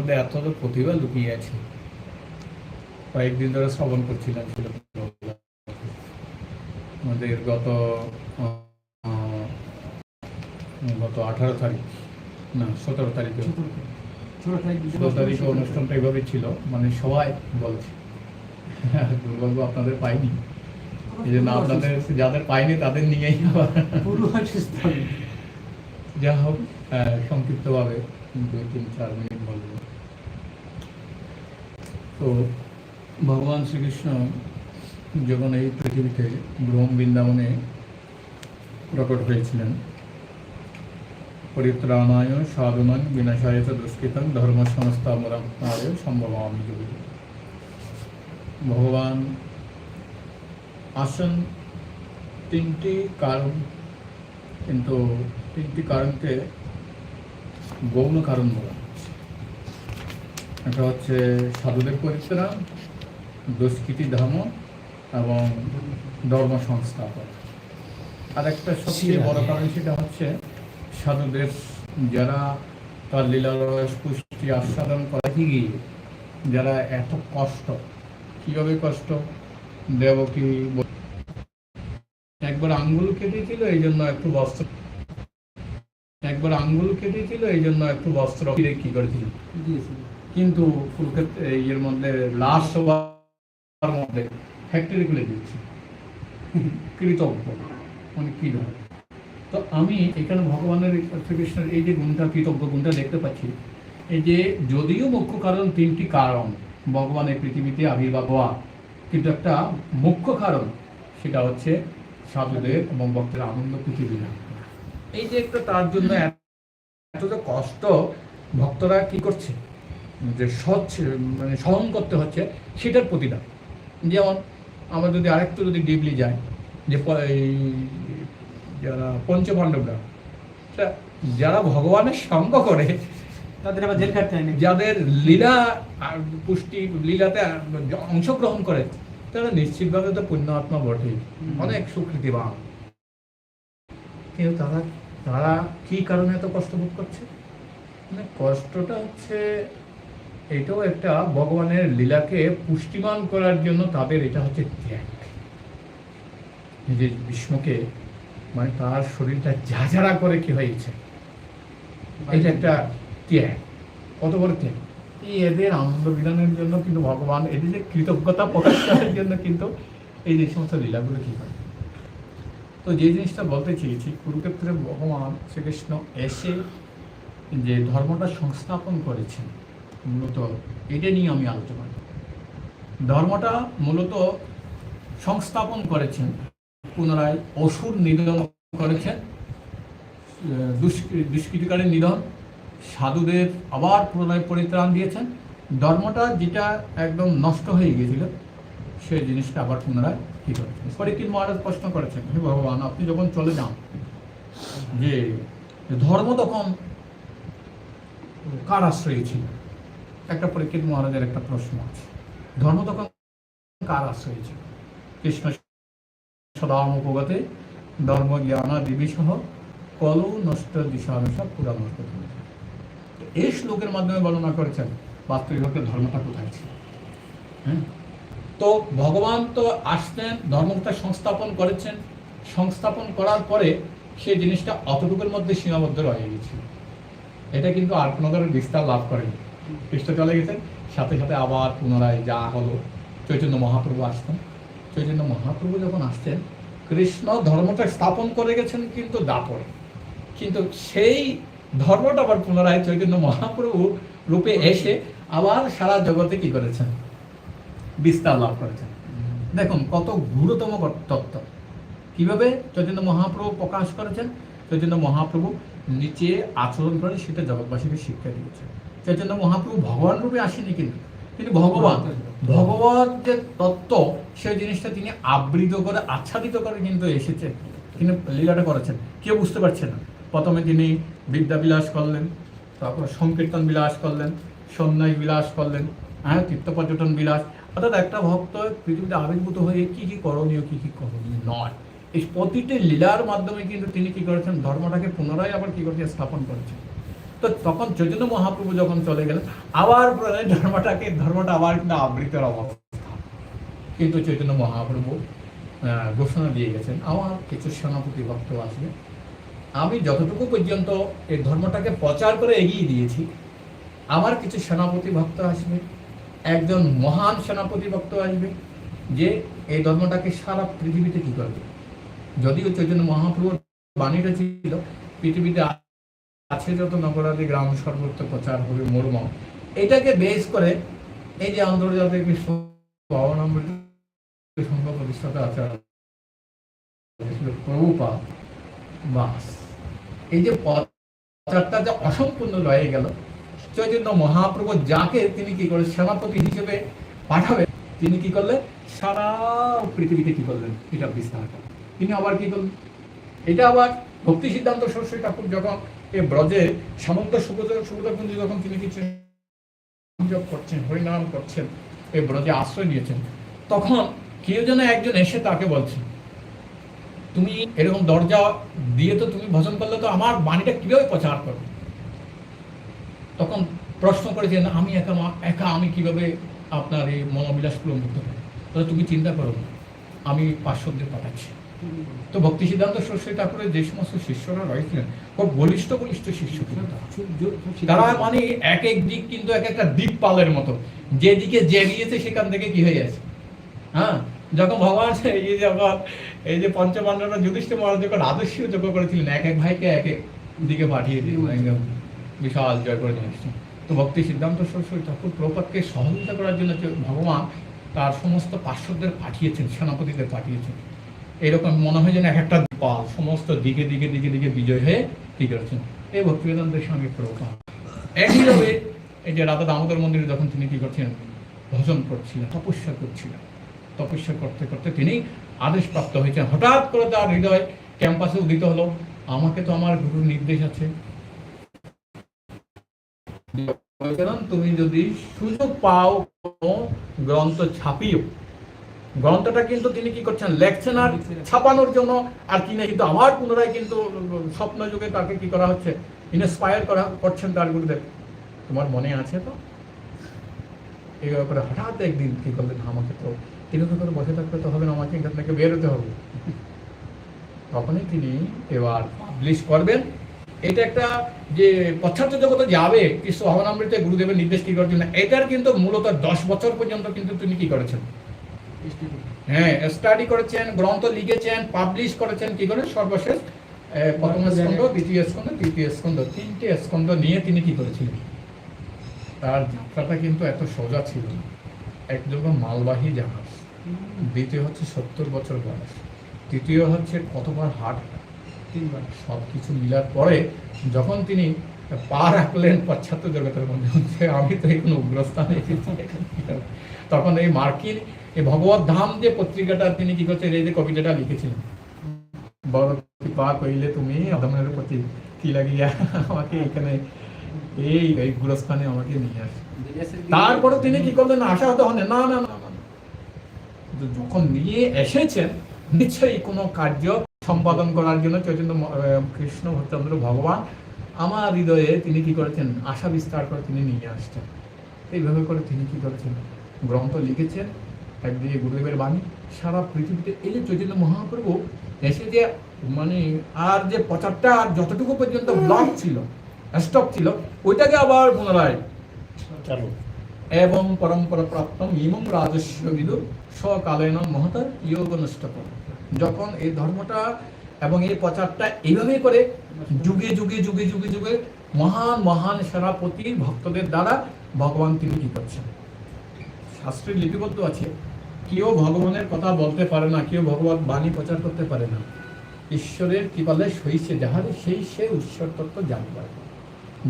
মধ্যে এত প্রতিভা লুকিয়ে আছে। কয়েকদিন ধরে শ্রবণ করছিলাম ছিল আমাদের গত গত আঠারো তারিখ না সতেরো তারিখে। ষোলো তারিখে অনুষ্ঠানটা এইভাবে ছিল মানে সবাই বলছে। দুর্ভাগ্য আপনাদের পাইনি। এই জন্য আপনাদের যাদের পাইনি তাদের নিয়েই আবার যা হোক সংক্ষিপ্তভাবে দুই তিন চার মিনিট তো ভগবান শ্রীকৃষ্ণ যখন এই পৃথিবীতে ব্রহ্ম বৃন্দাবনে প্রকট হয়েছিলেন, পরিত্রাণায় সাধনায় বিনাশায় চ দুষ্কৃতং ধর্ম সংস্থাপনায় সম্ভব আমি ভগবান আসেন তিনটি কারণ, কিন্তু তিনটি কারণকে গৌণ কারণ বলা। একটা হচ্ছে সাধুদের পরিত্রাণ দুষ্কৃতি ধাম এবং ধর্ম সংস্থাপন। আর একটা সবচেয়ে বড় কারণ সেটা হচ্ছে সাধুদের যারা তার লীলারস পুষ্টি আস্বাদন করা গিয়ে যারা এত কষ্ট কীভাবে কষ্ট? দেবকী একবার আঙ্গুল কেটেছিল এই জন্য একটু বস্ত্র একবার আঙ্গুল কেটেছিল এই জন্য একটু বস্ত্র কি করেছিল? কিন্তু ইয়ের মধ্যে লাশ সবার মধ্যে ফ্যাক্টরি খুলে দিচ্ছে কৃতজ্ঞ। মানে কি ধর তো আমি এখানে ভগবানের শ্রীকৃষ্ণের এই যে গুণটা, কৃতজ্ঞ গুণটা দেখতে পাচ্ছি, এই যে যদিও মুখ্য কারণ তিনটি কারণ ভগবানের পৃথিবীতে আবির্ভাব হওয়া, কিন্তু একটা মুখ্য কারণ, সেটা হচ্ছে সাধুদের এবং ভক্তের আনন্দ পৃথিবী এই যে একটা তার জন্য এত কষ্ট, ভক্তরা কি করছে? যে সহ্য মানে সহন করতে হচ্ছে সেটার প্রতিদান যেমন আমরা যদি আরেকটু যদি ডিপলি যাই যে যারা পঞ্চপাণ্ডবরা যারা ভগবানের সঙ্গ করে তাদের আবার জেল খাটতে হয় নাকি? যাদের লীলা আর পুষ্টি লীলাতে অংশগ্রহণ করে তারা নিশ্চিতভাবে তো পুণ্য আত্মা বটে। অনেক সুকৃতিবান কিন্তু তারা তারা কি কারণে এত কষ্ট ভোগ করছে মানে কষ্টটা হচ্ছে এটাও একটা ভগবানের লীলাকে পুষ্টিমান করার জন্য তাদের এটা হচ্ছে ত্যাগ। যে বিষ্ণুকে মানে তার শরীরটা ঝাঝাড়া করে কি হয়েছে? এটা একটা ত্যাগ। কত বড় ত্যাগ? এই এদের আনন্দ বিধানের জন্য কিন্তু ভগবান, এদের যে কৃতজ্ঞতা প্রকাশ করার জন্য কিন্তু এই যে সমস্ত লীলাগুলো কি করে? তো যে জিনিসটা বলতে চেয়েছি, কুরুক্ষেত্রে ভগবান শ্রীকৃষ্ণ এসে যে ধর্মটা সংস্থাপন করেছেন মূলত এটা নিয়ে আমি আলোচনা। ধর্মটা মূলত সংস্থাপন করেছেন, পুনরায় অসুর নিধন করেছেন দুষ্কৃতিকারীর নিধন, সাধুদের আবার পুনরায় পরিত্রাণ দিয়েছেন। ধর্মটা যেটা একদম নষ্ট হয়ে গিয়েছিল, সেই জিনিসটা আবার পুনরায় কি করেছেন পরীক্ষিত মহারাজ প্রশ্ন করেছেন, হে ভগবান, আপনি যখন চলে যান, যে ধর্ম তখন কার আশ্রয় ছিল? একটা পরীক্ষিত মহারাজের একটা প্রশ্ন আছে। ধর্ম তখন কার আশ্রয়ে ছিল? কৃষ্ণ সদামুপগতে ধর্ম জ্ঞানা দিবি সহ কলৌ নষ্ট দিশানুসা পুরাণ এই শ্লোকের মাধ্যমে বর্ণনা করেছেন বাস্তবিকভাবে ধর্মটা কোথায় ছিল? হ্যাঁ? তো ভগবান তো আসতেন ধর্মটা সংস্থাপন করেছেন। সংস্থাপন করার পরে সেই জিনিসটা অতটুকুর মধ্যে সীমাবদ্ধ রয়ে গেছিল। এটা কিন্তু আর কোনো ধরনের বিস্তার লাভ করেনি। কৃষ্ণ চলে গেছেন। সাথে সাথে আবার পুনরায় যা হলো, চৈতন্য মহাপ্রভু আসতেন চৈতন্য মহাপ্রভু যখন আসতেন কৃষ্ণ ধর্মটা স্থাপন করে গেছেন কিন্তু দাপরে। কিন্তু সেই ধর্মটা আবার পুনরায় চৈতন্য মহাপ্রভু রূপে এসে আবার সারা জগতে কি করেছেন? বিস্তার লাভ করেছেন। দেখুন, কত গুরুতম তত্ত্ব। কীভাবে চৈতন্য মহাপ্রভু প্রকাশ করেছেন? চৈতন্য মহাপ্রভু নিচে আচরণ করে সেটা জগৎবাসীকে শিক্ষা দিয়েছে চৈতন্য মহাপ্রভু ভগবান রূপে আসেনি কিন্তু, তিনি ভগবান ভগবত। যে তত্ত্ব, সেই জিনিসটা তিনি আবৃত করে, আচ্ছাদিত করে কিন্তু এসেছেন। তিনি লীলাটা করেছেন। কেউ বুঝতে পারছে না। প্রথমে তিনি বিদ্যা বিলাস করলেন, তারপর সংকীর্তন বিলাস করলেন, সন্ন্যাস বিলাস করলেন হ্যাঁ তীর্থ পর্যটন বিলাস। অর্থাৎ একটা ভক্ত পৃথিবীতে আবির্ভূত হয়ে কি কি করণীয়, কি কি করণীয় নয়। এই প্রতিটি লীলার মাধ্যমে কিন্তু তিনি কি করেছেন? ধর্মটাকে পুনরায় আবার কি করেছেন? স্থাপন করেছেন। তো তখন চৈতন্য মহাপ্রভু যখন চলে গেলেন, আবার প্রাণের ধর্মটাকে ধর্মটা আবার কিন্তু আবৃতের অবস্থা। কিন্তু চৈতন্য মহাপ্রভু ঘোষণা দিয়ে গেছেন, আমার কিছু সেনাপতি ভক্ত আসবে। আমি যতটুকু পর্যন্ত এই ধর্মটাকে প্রচার করে এগিয়ে দিয়েছি, আমার কিছু সেনাপতি ভক্ত আসবে, একজন মহান সেনাপতি ভক্ত আসবে, যে এই ধর্মটাকে সারা পৃথিবীতে কি করবে? যদিও চৈতন্য মহাপ্রভুর বাণীটা ছিল, পৃথিবীতে আছে যত নগরাদি, গ্রাম সর্বত্র প্রচার হবে মর্ম এটাকে বেস করে এই যে আন্তর্জাতিক এই যে প্রচারটা যে অসম্পূর্ণ রয়ে গেল, চৈতন্য মহাপ্রভু যাকে তিনি কি করলেন, সেনাপতি হিসেবে পাঠাবেন, তিনি কি করলেন, সারা পৃথিবীতে কি করলেন, এটা বিস্তার তিনি আবার কি করলেন? এটা আবার ভক্তি সিদ্ধান্ত সরস্বতী ঠাকুর যখন এই ব্রজে সামন্ত সুবোধ সুবোধকুঞ্জ যখন তিনি কিছু সংযোগ করছেন, হরিনাম করছেন, এই ব্রজে আশ্রয় নিয়েছেন, তখন কেউ যেন একজন এসে তাকে বলছেন তুমি এরকম দরজা দিয়ে তো তুমি ভজন করলে তো আমার বাণীটা কীভাবে প্রচার করবে? তখন প্রশ্ন করেছেন, আমি একা একা আমি কীভাবে আপনার এই মনোবিলাস পূরণ করতে পারি তুমি চিন্তা করো আমি পার্শ্বদের পাঠাচ্ছি। তো ভক্তি সিদ্ধান্ত সরস্বতী ঠাকুরের যে সমস্ত শিষ্যরা রয়েছিলেন খুব বলিষ্ঠ বলিষ্ঠ শিষ্য তারা। মানে এক এক দিক কিন্তু এক একটা দ্বীপ পালের মতো। যেদিকে জেগিয়েছে সেখান থেকে কি হয়ে গেছে? হ্যাঁ? যখন ভগবান এই যে যখন এই যে পঞ্চপাণ্ডবরা যুধিষ্ঠির মহারাজ যখন আদর্শীয় যোগ্য করেছিলেন এক এক ভাইকে এক এক দিকে পাঠিয়ে দিয়ে বিশাল জয় করে নিয়ে এসছেন। তো ভক্তি সিদ্ধান্ত সরস্বতী ঠাকুর প্রপাতকে সহযোগিতা করার জন্য ভগবান তার সমস্ত পার্শ্বদের পাঠিয়েছেন সেনাপতিদের পাঠিয়েছেন। এরকম মনে হয় যেন এক একটা পাল সমস্ত দিকে দিকে দিকে দিকে বিজয় হয়ে কি করেছেন। এই ভক্তি বেদান্তের সঙ্গে প্রপাত একইভাবে এই যে রাধা দামোদর মন্দিরে যখন তিনি কি করছেন ভজন করছিলেন, তপস্যা করছিলেন, তপস্যা করতে করতে তিনি আদেশপ্রাপ্ত হয়েছেন। হঠাৎ করে তার হৃদয় ক্যাম্পাসে উদিত হলো। আমাকে তো আমার গুরুর নির্দেশ আছে। তুমি যদি সুযোগ পাও গ্রন্থ ছাপিও। গ্রন্থটা কিন্তু তিনি কি করছেন, লেখছেন আর ছাপানোর জন্য, আর কিনে কিন্তু আবার পুনরায় কিন্তু স্বপ্ন যুগে তাকে কি করা হচ্ছে ইনস্পায়ার করা করছেন তার গুরুদেব। তোমার মনে আছে তো? এই ব্যাপারে হঠাৎ একদিন কি করলেন আমাকে তো এরকম করে বসে থাকতে তো হবে না, আমাকে এখান থেকে বেরোতে হবে। তখনই তিনি এবার পাবলিশ করবেন। এটা একটা যে পশ্চাৎ জগতে যাবে, কৃষ্ণ ভবনামৃতে গুরুদেবের নির্দেশ কি করেছেন এটার কিন্তু মূলত দশ বছর পর্যন্ত কিন্তু তিনি কি করেছেন? হ্যাঁ স্টাডি করেছেন গ্রন্থ লিখেছেন পাবলিশ করেছেন কি করে? সর্বশেষ প্রথম স্কন্ধ দ্বিতীয় স্কন্ধ তৃতীয় স্কন্ধ তিনটে স্কন্ধ নিয়ে তিনি কি করেছিলেন? তার যাত্রাটা কিন্তু এত সোজা ছিল না। একযোগ্য মালবাহী জাহাজ। দ্বিতীয় হচ্ছে সত্তর বছর বয়স। তৃতীয় হচ্ছে কতবার হাট তিনবার। সব কিছু মিলার পরে যখন তিনি পা রাখলেন পাশ্চাত্য জগতের মধ্যে আমি তো উগ্রস্থানে এখানে হবে? তখন এই মার্কিন, এই ভগবত ধাম যে পত্রিকাটা, তিনি কি করছেন, এই যে কবিতাটা লিখেছিলেন বড় কৃপা কইলে তুমি প্রতি কি লাগিয়া আমাকে এখানে, এই এই গুরস্থানে আমাকে নিয়ে আসে তারপরে তিনি কি করলেন আশাহত হন, না না না। যখন নিয়ে এসেছেন, নিশ্চয়ই কোনো কার্য সম্পাদন করার জন্য চৈতন্য কৃষ্ণ ভক্তচন্দ্র ভগবান আমার হৃদয়ে তিনি কি করেছেন? আশা বিস্তার করে তিনি নিয়ে আসছেন। এইভাবে করে তিনি কি করেছেন? গ্রন্থ লিখেছেন একদিকে গুরুদেবের বাণী সারা পৃথিবীতে এই যে চৈতন্য মহাপ্রভু এসে যে মানে আর যে প্রচারটা আর যতটুকু পর্যন্ত ব্লক ছিল স্টপ ছিল ওইটাকে আবার পুনরায় চালু। এবং পরম্পরা প্রাপ্ত ইমং রাজস্ব বিদু সকালেন মহতার ইয়োগ নষ্ট যখন এই ধর্মটা এবং এই প্রচারটা এইভাবেই করে যুগে যুগে যুগে যুগে যুগে মহান মহান সেনাপতি ভক্তদের দ্বারা ভগবান তিনি কি করছেন? শাস্ত্রের লিপিবদ্ধ আছে, কেউ ভগবানের কথা বলতে পারে না, কেউ ভগবান বাণী প্রচার করতে পারে না। ঈশ্বরের কৃপালে সইছে যাহারে সেই সে, ঈশ্বর তত্ত্ব জানতে পারে